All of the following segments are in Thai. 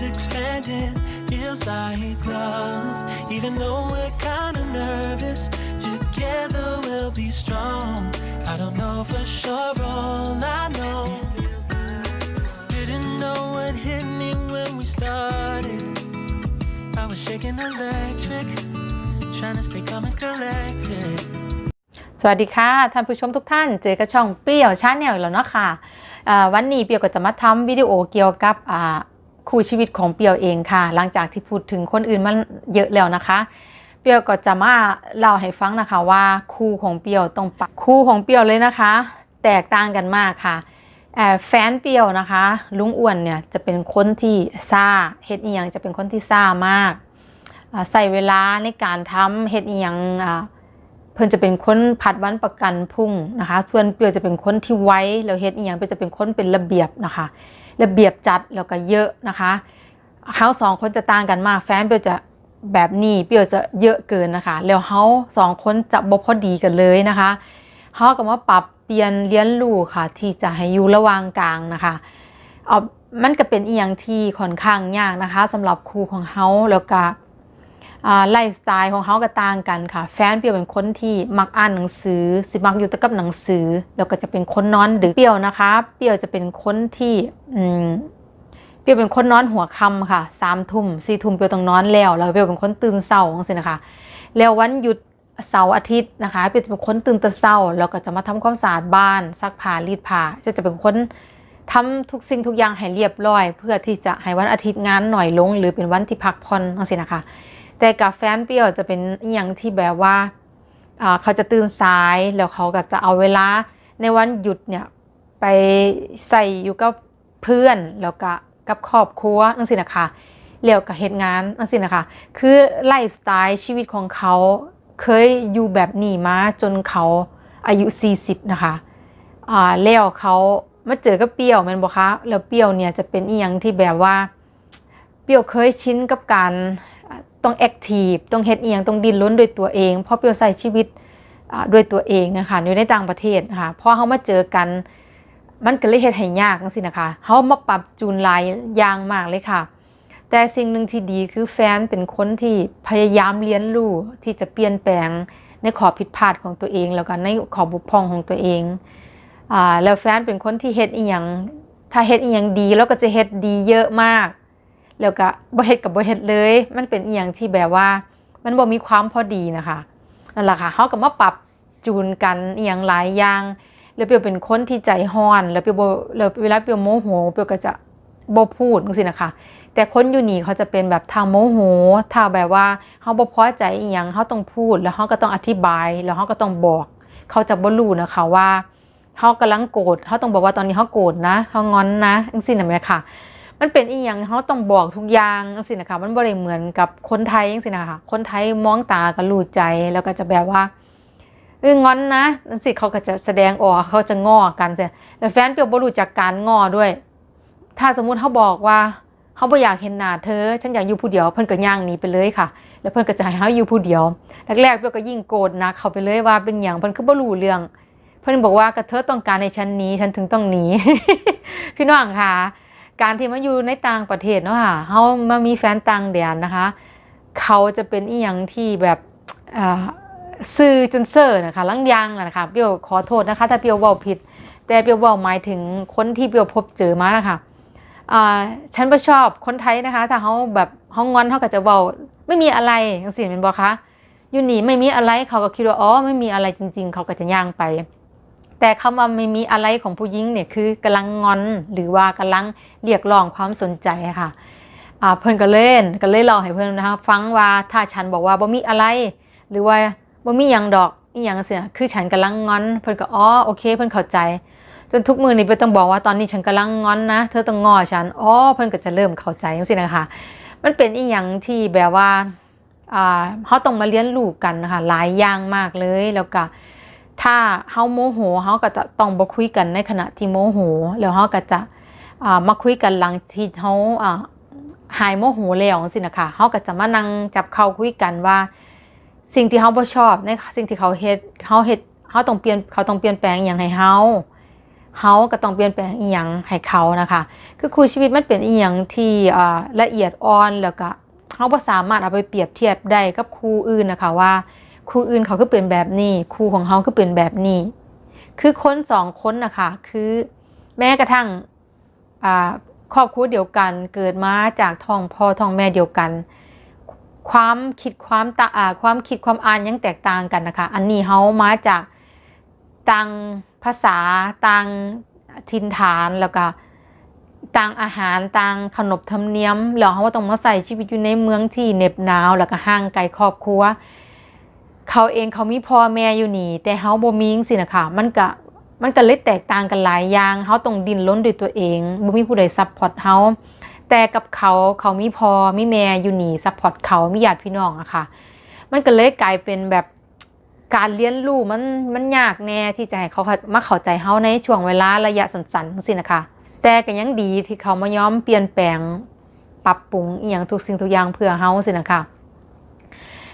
minds expanding. Feels like love, even though we're kinda nervous. Together we'll be strong. I don't know for sure, all I know. Didn't know what hit me when we started. I was shaking electric, trying to stay calm and collected. สวัสดีค่ะท่านผู้ชมทุกท่านเจอกับช่องเปรี้ยวชาแนลแล้วเนาะค่ะอ่าวันนี้เปรี้ยวก็จะมาทำวิดีโอเกี่ยวกับ คู่ชีวิตของเปียวเองค่ะ หลังจากที่พูดถึงคนอื่นมันเยอะแล้วนะคะ เปียวก็จะมาเล่าให้ฟังนะคะว่าคู่ของเปียวต้องปรับคู่ของเปียวเลยนะคะ แตกต่างกันมากค่ะแฟนเปียวนะคะ ลุงอ้วนเนี่ยจะเป็นคนที่ซ่าเฮ็ดอีหยังจะเป็นคนที่ซ่ามากใส่เวลาในการทำเฮ็ดอีหยังอ่า พิ่นจะเป็นคนผัดวันประกันพุ่งนะคะ ส่วนเปียวจะเป็นคนที่ไว้แล้วเฮ็ดอีหยังเปียวจะเป็นคนเป็นระเบียบนะคะ ระเบียบจัดแล้วก็เยอะนะคะเขาสองคนจะต่างกันมากแฟนเปียวจะแบบนี้เปียวจะเยอะเกินนะคะ แล้วเขาสองคนจะบ่พอดีกันเลยนะคะเขาก็มาปรับเปลี่ยนเรียนรู้ค่ะ ที่จะให้อยู่ระหว่างกลางนะคะเอามันก็เป็นอีหยังที่ค่อนข้างยากนะคะสำหรับครูของเขาแล้วก็ ไลฟ์สไตล์ของเขาก็ต่างกันค่ะ แฟนเปียวเป็นคนที่มักอ่านหนังสือ สิมักอยู่แต่กับหนังสือ แล้วก็จะเป็นคนนอนดึกเปียวนะคะ เปียวจะเป็นคนที่อืมเปียวเป็นคนนอนหัวค่ำค่ะสามทุ่มสี่ทุ่มเปียวต้องนอนแล้ว แล้วเปียวเป็นคนตื่นเช้าจังซี่นะคะ แล้ววันหยุดเสาร์อาทิตย์นะคะเปียวจะเป็นคนตื่นแต่เช้าแล้วก็จะมาทำความสะอาดบ้านซักผ้ารีดผ้าจะจะเป็นคนทำทุกสิ่งทุกอย่างให้เรียบร้อย เพื่อที่จะให้วันอาทิตย์งานหน่อยลง หรือเป็นวันที่พักผ่อนจังซี่นะคะ แต่กับแฟนเปรี้ยวจะเป็นอหย่างที่แบบว่าเขาจะตื่นสายแล้วเขาก็จะเอาเวลาในวันหยุดเนี่ยไปใส่อยู่กับเพื่อนแล้วก็กับครอบครัวนั่นสินะคะแล้วก็เหตุงานนั่นสินะคะคือไลฟ์สไตล์ชีวิตของเขาเคยอยู่แบบนี้มาจนเขาอายุ 40 นะคะอ่าแล้วเขามาเจอกับเปรี้ยวแมันบอกคะแล้วเปรี้ยวเนี่ยจะเป็นอีหยังที่แบบว่า เปรี้ยวเคยชินกับการ ต้องแอคทีฟต้องเฮ็ดเอียงต้องดิ้นรนด้วยตัวเองเพราะเปียวใส่ชีวิตด้วยตัวเองนะคะอยู่ในต่างประเทศนะคะพอเขามาเจอกัน มันก็เลยเฮ็ดให้ยากจังซี่นะคะเขามาปรับจูนลายย่างมากเลยค่ะ แต่สิ่งหนึ่งที่ดีคือแฟนเป็นคนที่พยายามเรียนรู้ที่จะเปลี่ยนแปลงในขอบผิดพลาดของตัวเอง แล้วก็ในขอบบกพร่องของตัวเองอ่าแล้วแฟนเป็นคนที่เฮ็ดอีหยังถ้าเฮ็ดอีหยังดีแล้วก็จะเฮ็ดดีเยอะมาก แล้วก็บ่เฮ็ดกับบ่เฮ็ดเลย มันเป็นอีหยังที่แบบว่า มันบ่มีความพอดีนะคะนั่นแหละค่ะเฮาก็มาปรับจูนกันอีหยังหลายอย่างแล้วเปียวเป็นคนที่ใจร้อน แล้วเปียวบ่แล้วเวลาเปียวโมโหเปียวก็จะบ่พูดจังซี่นะคะ แต่คนอยู่นี่เขาจะเป็นแบบทางโมโหถ้าแบบว่าเฮาบ่พอใจอีหยังเฮาต้องพูด แล้วเฮาก็ต้องอธิบาย แล้วเฮาก็ต้องบอก เขาจะบ่รู้นะคะว่าเฮากำลังโกรธเฮาต้องบอกว่าตอนนี้เฮาโกรธนะเฮางอนนะจังซี่น่ะแม่ค่ะ มันเป็นอีหยังเขาต้องบอกทุกอย่างจังซี่นะคะมันบ่ได้เหมือนกับคนไทยจังซี่นะคะคนไทยมองตาก็รู้ใจแล้วก็จะแบบว่าเอองอนนะจังซี่เขาก็จะแสดงออกเขาจะง้อกันซี่แล้วแฟนเปียวบ่รู้จักการง้อด้วย ถ้าสมมุติเขาบอกว่าเขาบ่อยากเห็นหน้าเธอ ฉันอยากอยู่ผู้เดียวเพิ่นก็ย่างหนีไปเลยค่ะ แล้วเพิ่นก็จะให้เขาอยู่ผู้เดียวแรกๆเปียวก็ยิ่งโกรธนักเขาไปเลยว่าเป็นหยังเพิ่นคือบ่รู้เรื่อง เพิ่นบอกว่ากระเธอต้องการให้ฉันนี้ ฉันถึงต้องหนีพี่น้องค่ะ การที่มาอยู่ในต่างประเทศเนาะค่ะเขามามีแฟนต่างแดนนะคะ เขาจะเป็นอีหยังที่แบบซื่อจนเซอร์นะคะลังยางนะนะคะเปียวขอโทษนะคะ ถ้าเปียวเว้าผิด แต่เปียวเว้าหมายถึงคนที่เปียวพบเจอมานะคะอ่าฉันบ่ชอบคนไทยนะคะ ถ้าเขาแบบเขางงอนเขาก็จะเว้าไม่มีอะไรจังซี่แม่นบ่คะอยู่นี่ไม่มีอะไรเขาก็คิดว่าอ๋อไม่มีอะไรจริง ๆ เขาก็จะย่างไป แต่คำว่าไม่มีอะไรของผู้หญิงเนี่ยคือกำลังงอนหรือว่ากำลังเรียกร้องความสนใจค่ะเพิ่อนก็เล่นก็เลยเล่าให้เพิ่อนนะคะฟังว่าถ้าฉันบอกว่าบ่มีอะไร หรือว่าบ่มีหยังดอกอีหยังเสียคือฉันกำลังงอน เพิ่อนก็อ๋อโอเค เพิ่อนเข้าใจ จนทุกมือนี่เพิ่นต้องบอกว่าตอนนี้ฉันกำลังงอนนะเธอต้องง้อฉันอ๋อเพิ่อนก็จะเริ่มเข้าใจจังซี่นะคะ มันเป็นอีหยังที่แบบว่าอ่าเฮาต้องมาเรียนรู้กันนะคะหลายอย่างมากเลยแล้วก็ ถ้าเฮาโมโหเฮาก็จะต้องบ่คุยกันในขณะที่โมโหแล้วเฮาก็จะอ่ามาคุยกันหลังที่เฮาอ่าหายโมโหแล้วจังซี่นะคะเฮาก็จะมานั่งจับเขาคุยกันว่า สิ่งที่เฮาบ่ชอบในสิ่งที่เขาเฮ็ดเฮาเฮ็ดเฮาต้องเปลี่ยนเขาต้องเปลี่ยนแปลงอย่างให้เฮาเฮาก็ต้องเปลี่ยนแปลงอีหยังให้เขานะคะ คือคู่ชีวิตมันเป็นอีหยังที่อ่าละเอียดอ่อนแล้วก็เฮาบ่สามารถเอาไปเปรียบเทียบได้กับคู่อื่นนะคะว่า ครูอื่นเขาก็เป็นแบบนี้ครูของเฮาก็เป็นแบบนี้ คือคนสองคนนะคะคือแม้กระทั่งครอบครัวเดียวกัน เกิดมาจากท้องพ่อท้องแม่เดียวกัน ความคิดความตาความคิดความอ่านยังแตกต่างกันนะคะ อันนี้เฮามาจากต่างภาษาต่างถิ่นฐานแล้วก็ต่างอาหารต่างขนบธรรมเนียมแล้วเฮาก็ต้องมาใส่ชีวิตอยู่ในเมืองที่เหน็บหนาวแล้วก็ห่างไกลครอบครัว เขาเองเขามีพ่อแม่อยู่นี่ แต่เฮาบ่มีจังซี่นะคะมันก็มันก็เลยแตกต่างกันหลายอย่างเฮาต้องดิ้นรนด้วยตัวเองบ่มีผู้ใดซัพพอร์ตเฮาแต่กับเขาเขามีพ่อมีแม่อยู่นี่ซัพพอร์ตเขามีญาติพี่น้องอะค่ะ มันก็เลยกลายเป็นแบบการเรียนรู้มันมันยากแน่ที่จะให้เขามาเข้าใจเฮาในช่วงเวลาระยะสั้นๆจังซี่นะคะ แต่ก็ยังดีที่เขามายอมเปลี่ยนแปลง ปรับปรุงอีหยังทุกสิ่งทุกอย่างเพื่อเฮาสินะคะ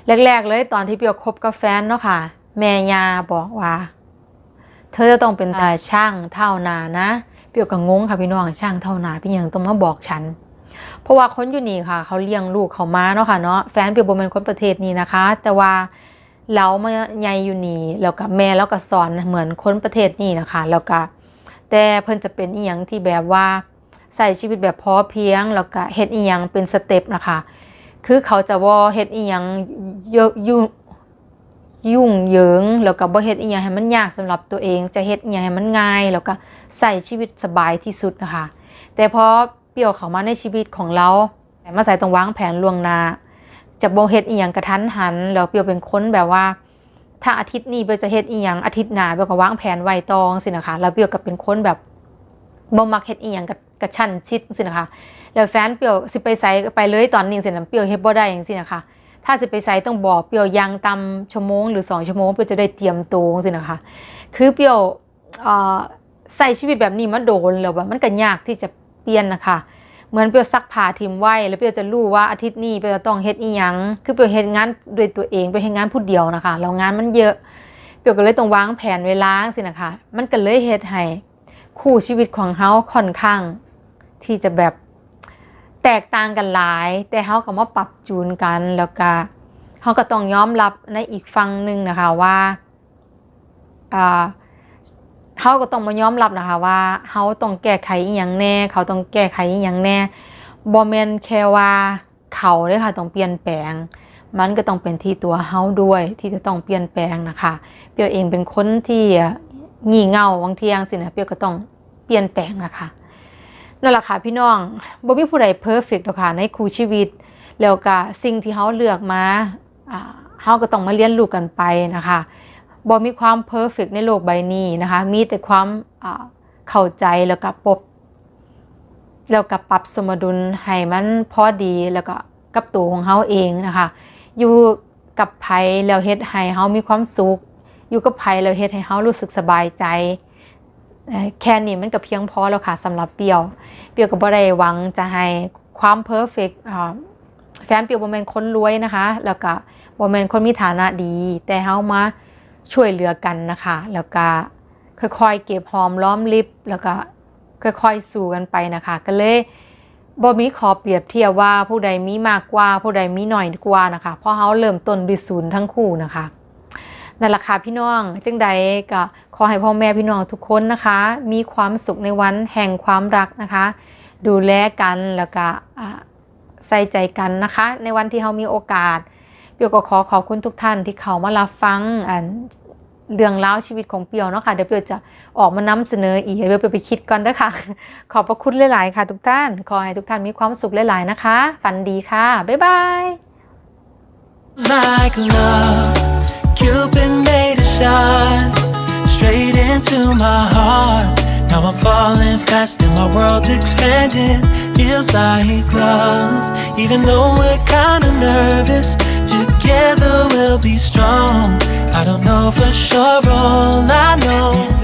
แรกๆเลยตอนที่เปียวคบกับแฟนเนาะค่ะ แม่ยาบอกว่า เธอจะต้องเป็นอ่าช่างเท่านานะ เปียวก็งงค่ะพี่น้องช่างเท่านาพี่ยังต้องมาบอกฉัน เพราะว่าคนอยู่นี่ค่ะ เขาเลี้ยงลูกเขามาเนาะค่ะเนาะแฟนเปียวบ่เป็นคนประเทศนี้นะคะ แต่ว่าเรามาใหญ่อยู่นี่แล้วก็แม่แล้วก็สอนเหมือนคนประเทศนี้นะคะแล้วก็แต่เพิ่นจะเป็นอีหยังที่แบบว่าใส่ชีวิตแบบพอเพียงแล้วก็เฮ็ดอีหยังเป็นสเต็ปนะคะ คือเขาจะว่าเฮ็ดอีหยังเยอะยุ่งยุ่งเหยิงแล้วก็บ่เฮ็ดอีหยังให้มันยากสำหรับตัวเอง จะเฮ็ดอีหยังให้มันง่าย แล้วก็ใส่ชีวิตสบายที่สุดนะคะ แต่พอเปรียวเข้ามาในชีวิตของเราแต่มาใส่ต้องวางแผนล่วงหน้าจะบ่เฮ็ดอีหยังกระทันหันแล้วเปรียวเป็นคนแบบว่า ถ้าอาทิตย์นี้เปียวจะเฮ็ดอีหยังอาทิตย์หน้าเปียวก็วางแผนไว้ตองสินะคะแล้วเปรียวก็เป็นคนแบบบ่มักเฮ็ดอีหยังกระชั้นชิดสินะคะ แล้วแฟนเปียวสิไปไสก็ไปเลยตอนนี้สินะเปียวเฮ็ดบ่ได้จังซี่นะคะ ถ้าสิไปไสต้องบอกเปียวยังตำชั่วโมงหรือ2ชั่วโมงเปียวจะได้เตรียมตัวจังซี่นะคะ คือเปียวเอ่อใส่ชีวิตแบบนี้มาโดนแล้วแบบมันก็ยากที่จะเปลี่ยนนะคะเหมือนเปียวซักผ้าทิมไว้แล้วเปียวจะรู้ว่าอาทิตย์นี้เปียวต้องเฮ็ดอีหยังคือเปียวเฮ็ดงานด้วยตัวเองเปียวเฮ็ดงานผู้เดียวนะคะแล้วงานมันเยอะ เปียวก็เลยต้องวางแผนเวลาจังซี่นะคะ มันก็เลยเฮ็ดให้คู่ชีวิตของเฮาค่อนข้าง ที่จะแบบ แตกต่างกันหลาย แต่เขาก็มาปรับจูนกันแล้วก็เขาก็ต้องยอมรับในอีกฝั่งหนึ่งนะคะว่าเขาก็ต้องมายอมรับนะคะว่าเขาต้องแก้ไขอีหยังแน่ เขาต้องแก้ไขอีหยังแน่บ่แม่นแค่ว่าเขาเลยค่ะต้องเปลี่ยนแปลง มันก็ต้องเป็นที่ตัวเฮาด้วย ที่จะต้องเปลี่ยนแปลงนะคะ เปียวเองเป็นคนที่งี่เง่าบางทีอย่างสินะเปียวก็ต้องเปลี่ยนแปลงนะคะ นั่นแหละค่ะพี่น้องบ่มีผู้ใดเพอร์เฟกต์หรอกค่ะในคู่ชีวิต แล้วก็สิ่งที่เขาเลือกมาเขาก็ต้องมาเรียนรู้กันไปนะคะบ่มีความเพอร์เฟกต์ในโลกใบนี้นะคะ มีแต่ความเข้าใจแล้วก็ปรับแล้วก็ปรับสมดุลให้มันพอดีแล้วก็กับตัวของเขาเองนะคะ อยู่กับไผแล้วเฮ็ดให้เขามีความสุข อยู่กับไผแล้วเฮ็ดให้เขารู้สึกสบายใจ แค่นี้มันก็เพียงพอแล้วค่ะสำหรับเปียว เปียวก็บ่ได้หวังจะให้ความเพอร์เฟกต์แฟนเปียวบ่แม่นคนรวยนะคะ แล้วก็บ่แม่นคนมีฐานะดี แต่เฮามาช่วยเหลือกันนะคะ แล้วก็ค่อยๆเก็บหอมล้อมริบแล้วก็ค่อยๆสู่กันไปนะคะ ก็เลยบ่มีขอเปรียบเทียบว่าผู้ใดมีมากกว่าผู้ใดมีน้อยกว่านะคะ เพราะเฮาเริ่มต้นด้วยศูนย์ทั้งคู่นะคะนั่นแหละค่ะพี่น้องจังใดก็ขอให้พ่อแม่พี่น้องทุกคนนะคะ มีความสุขในวันแห่งความรักนะคะ ดูแลกันแล้วก็ใส่ใจกันนะคะ ในวันที่เขามีโอกาสเปียวก็ขอขอบคุณทุกท่านที่เขามารับฟังอันเรื่องราวชีวิตของเปียวเนาะค่ะเดี๋ยวเปียวจะออกมานำเสนออีกเดี๋ยวเปียวไปคิดก่อนเด้อค่ะ ขอบพระคุณหลาย ๆ ค่ะ ทุกท่านขอให้ทุกท่านมีความสุขหลาย ๆ นะคะ ฝันดีค่ะ บ๊ายบาย like love. Cupid made a shot straight into my heart. Now I'm falling fast and my world's expanding. Feels like love, even though we're kinda nervous. Together we'll be strong. I don't know for sure, all I know